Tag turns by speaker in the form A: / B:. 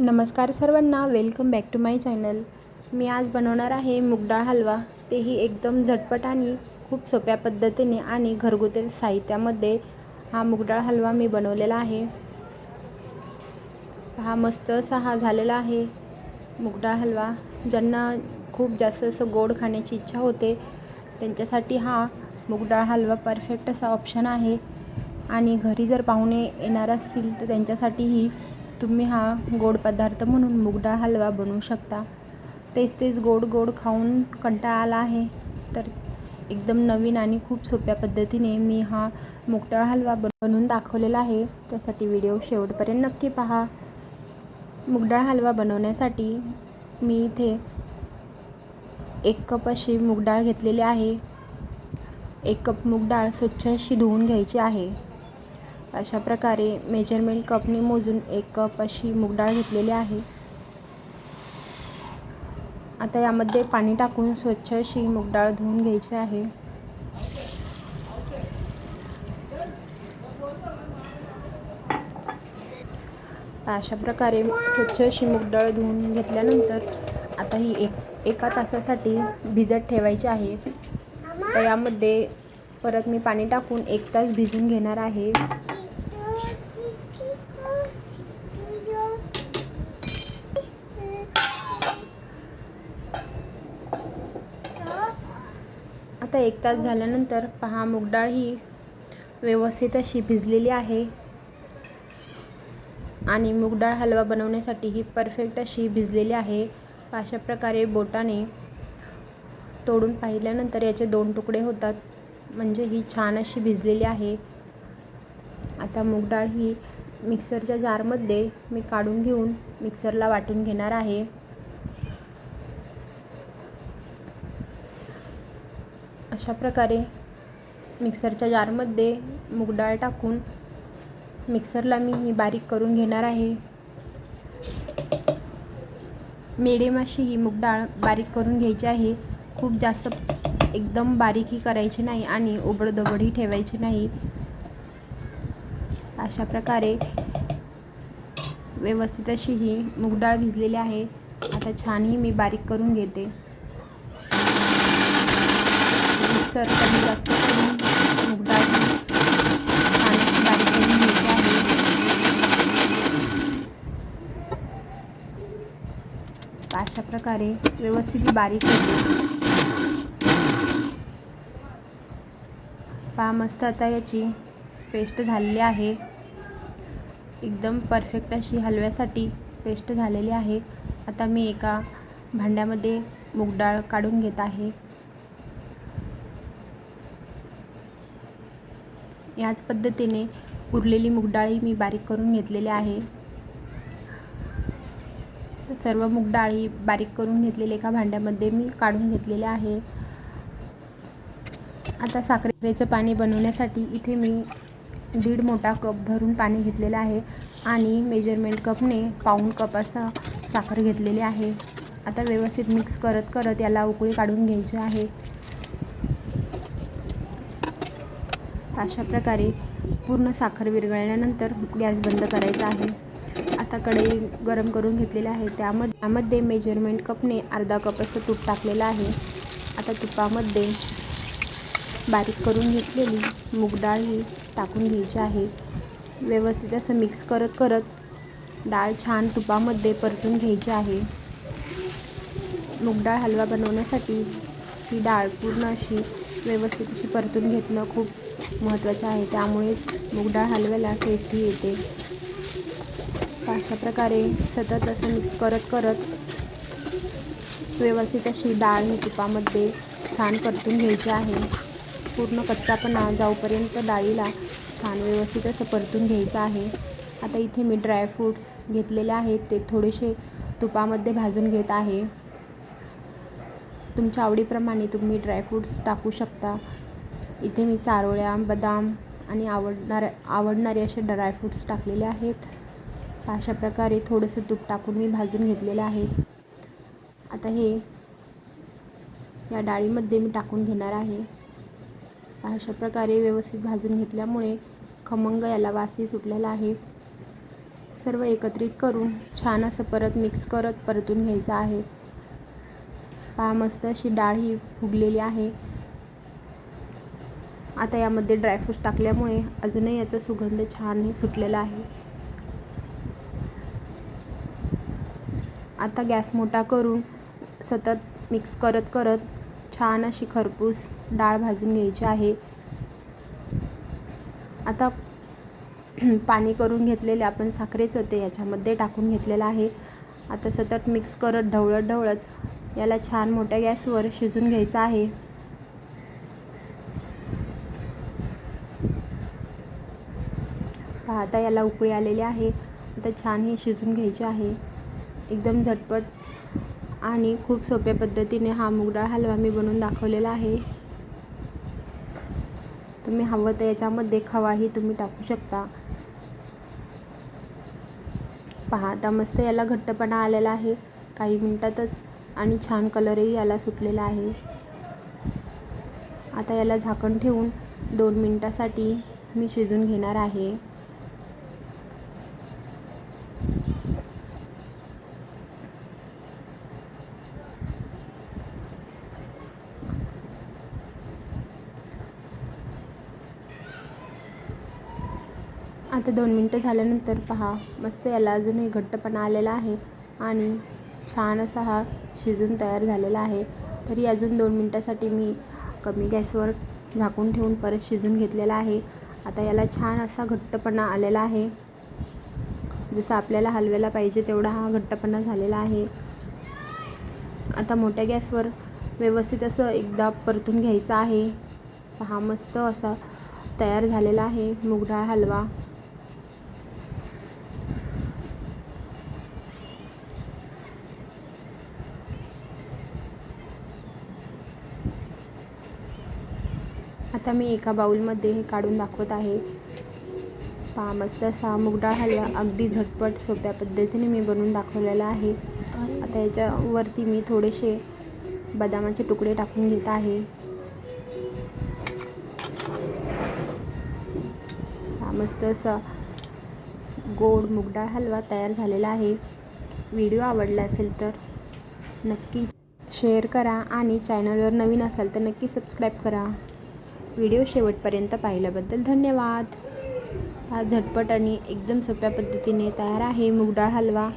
A: नमस्कार सर्वांना welcome back to my channel मी आज बनवणार आहे मुगडाळ हलवा. तेही एकदम झटपट आणि खूप सोप्या पद्धतीने आणि घरगुती साहित्यामध्ये हा मुगडाळ हलवा मी बनवलेला आहे. हा मस्त असा हा झालेला आहे मुगडाळ हलवा. ज्यांना खूप जास्त असं गोड खाण्याची इच्छा होते त्यांच्यासाठी हा मुगडाळ हलवा परफेक्ट असा ऑप्शन आहे. आणि घरी जर पाहुणे येणार असतील तर त्यांच्यासाठीही तुम्ही हा गोड पदार्थ म्हणून मुगडाळ हलवा बनवू शकता. तेच तेच गोड गोड खाऊन कंटाळा आला आहे. तर एकदम नवीन आणि खूप सोप्या पद्धतीने मी हा मुगडाळ हलवा बनवून दाखवलेला आहे. त्यासाठी व्हिडिओ शेवटपर्यंत नक्की पहा. मुगडाळ हलवा बनवण्यासाठी मी इथे एक कप अशी मूगडाळ घेतलेली आहे. एक कप मूगडाळ स्वच्छ अशी धुवून घ्यायची आहे. अशा प्रकारे मेजरमेंट कपने मोजून एक कप अशी मूगडाळ घेतलेली आहे. आता यामध्ये पाणी टाकून स्वच्छ अशी मूगडाळ धुवून घ्यायची आहे. अशा प्रकारे स्वच्छ अशी मूगडाळ धुवून घेतल्यानंतर आता ही एक एका तासासाठी भिजत ठेवायची आहे. तर यामध्ये परत मी पाणी टाकून एक तास भिजून घेणार आहे. आता एक तास झाल्यानंतर पहा मूगडाळ ही व्यवस्थित अशी भिजलेली आहे. आणि मूगडाळ हलवा बनवण्यासाठी ही परफेक्ट अशी भिजलेली आहे. अशा प्रकारे बोटाने तोडून पाहिल्यानंतर याचे दोन तुकडे होतात. म्हणजे ही छान अशी भिजलेली आहे. आता मूगडाळ ही मिक्सरच्या जारमध्ये मी काढून घेऊन मिक्सरला वाटून घेणार आहे. अशा प्रकारे मिक्सरच्या जारमध्ये मूगडाळ टाकून मिक्सरला मी ही बारीक करून घेणार आहे. मिडियम अशी ही मूगडाळ बारीक करून घ्यायची आहे. खूप जास्त एकदम बारीकही करायची नाही आणि उबडधबडही ठेवायची नाही. अशा प्रकारे व्यवस्थित अशी ही मूगडाळ भिजलेली आहे. आता छानही मी बारीक करून घेते. मिक्सर कमी जास्त करून मूगडाळ आणि बारीक करून घ्यायची आहे अशा प्रकारे व्यवस्थित बारीक होते. पहा मस्त आता याची पेस्ट झालेली आहे. एकदम परफेक्ट अशी हलव्यासाठी पेस्ट झालेली आहे. आता मी एका भांड्यामध्ये मूगडाळ काढून घेत आहे. याच पद्धतीने उरलेली मूगडाळी मी बारीक करून घेतलेली आहे. सर्व मूगडाळी बारीक करून घेतलेले एका भांड्यामध्ये मी काढून घेतलेले आहे. आता साखरेचं पाणी बनवण्यासाठी इथे मी दीड मोठा कप भरून पाणी घेतलेलं आहे आणि मेजरमेंट कपने पाऊण कप असा साखर घेतलेली आहे. आता व्यवस्थित मिक्स करत करत याला उकळी काढून घ्यायची आहे. अशा प्रकारे पूर्ण साखर विरघळल्यानंतर गॅस बंद करायचा आहे. आता कढई गरम करून घेतलेली आहे. त्यामध्ये त्यामध्ये मेजरमेंट कपने अर्धा कप असं तूप टाकलेलं आहे. आता तुपामध्ये बारीक करून घेतलेली मूगडाळ ही टाकून घ्यायची आहे. व्यवस्थित असं मिक्स करत करत डाळ छान तुपामध्ये परतून घ्यायची आहे. मूगडाळ हलवा बनवण्यासाठी ही डाळ पूर्ण अशी व्यवस्थित अशी परतून घेतणं खूप महत्त्वाचे आहे. त्यामुळेच मूगडाळ हलव्याला टेस्टी येते. अशा प्रकारे सतत असं मिक्स करत करत व्यवस्थित अशी डाळ ही तुपामध्ये छान परतून घ्यायची आहे. पूर्ण कच्चापणा जाऊपर्यंत डाळीला छान व्यवस्थित असं परतून घ्यायचं आहे. आता इथे मी ड्रायफ्रूट्स घेतलेले आहेत. ते थोडेसे तुपामध्ये भाजून घेत आहे. तुमच्या आवडीप्रमाणे तुम्ही ड्रायफ्रूट्स टाकू शकता. इथे मी चारोळ्या बदाम आणि आवडणाऱ्या आवडणारे असे ड्रायफ्रूट्स टाकलेले आहेत. अशा प्रकारे थोडंसं तूप टाकून मी भाजून घेतलेलं आहे. आता हे या डाळीमध्ये मी टाकून घेणार आहे. अशा प्रकारे व्यवस्थित भाजून घेतल्यामुळे खमंग याला वासही सुटलेला आहे. सर्व एकत्रित करून छान असं परत मिक्स करत परतून घ्यायचं आहे. पहा मस्त अशी डाळ ही फुगलेली आहे. आता यामध्ये ड्रायफ्रूट्स टाकल्यामुळे अजूनही याचा सुगंध छान हे सुटलेला आहे. आता गॅस मोठा करून सतत मिक्स करत करत छान अशी खरपूस डाळ भाजून घ्यायची आहे. आता पाणी करून घेतलेले आपण साखरेचं ते याच्यामध्ये टाकून घेतलेलं आहे. आता सतत मिक्स करत ढवळत ढवळत याला छान मोठ्या गॅसवर शिजून घ्यायचं आहे. पाहता याला उकळी आलेली आहे. आता छान हे शिजून घ्यायचे आहे. एकदम झटपट आणि खूप सोप्या पद्धतीने हा मुगडाळ हलवा मी बनवून दाखवलेला आहे. तुम्ही हवं तर याच्यामध्ये खवाही तुम्ही टाकू शकता. पहा आता मस्त याला घट्टपणा आलेला आहे काही मिनटातच. आणि छान कलरही याला सुटलेला आहे. आता याला झाकण ठेवून दोन मिनटासाठी मी शिजून घेणार आहे. आता दोन मिनटं झाल्यानंतर पहा मस्त याला अजूनही घट्टपणा आलेला आहे आणि छान असा हा शिजून तयार झालेला आहे. तरी अजून दोन मिनटासाठी मी कमी गॅसवर झाकून ठेवून परत शिजून घेतलेला आहे. आता याला छान असा घट्टपणा आलेला आहे. जसं आपल्याला हलवायला पाहिजे तेवढा हा घट्टपणा झालेला आहे. आता मोठ्या गॅसवर व्यवस्थित असं एकदा परतून घ्यायचं आहे. पहा मस्त असा तयार झालेला आहे मूगडाळ हलवा. आता मी एका बाउलमध्ये हे काढून दाखवत आहे. पहा मस्त असा मुगडाळ हलवा अगदी झटपट सोप्या पद्धतीने मी बनवून दाखवलेला आहे. आता याच्यावरती मी थोडेसे बदामाचे तुकडे टाकून घेत आहे. हा मस्त असा गोड मूगडाळ हलवा तयार झालेला आहे. व्हिडिओ आवडला असेल तर नक्की शेअर करा आणि चॅनलवर नवीन असाल तर नक्की सबस्क्राईब करा. व्हिडिओ शेवटपर्यंत पाहिल्याबद्दल धन्यवाद. हा झटपट आणि एकदम सोप्या पद्धतीने तयार आहे मूगडाळ हलवा.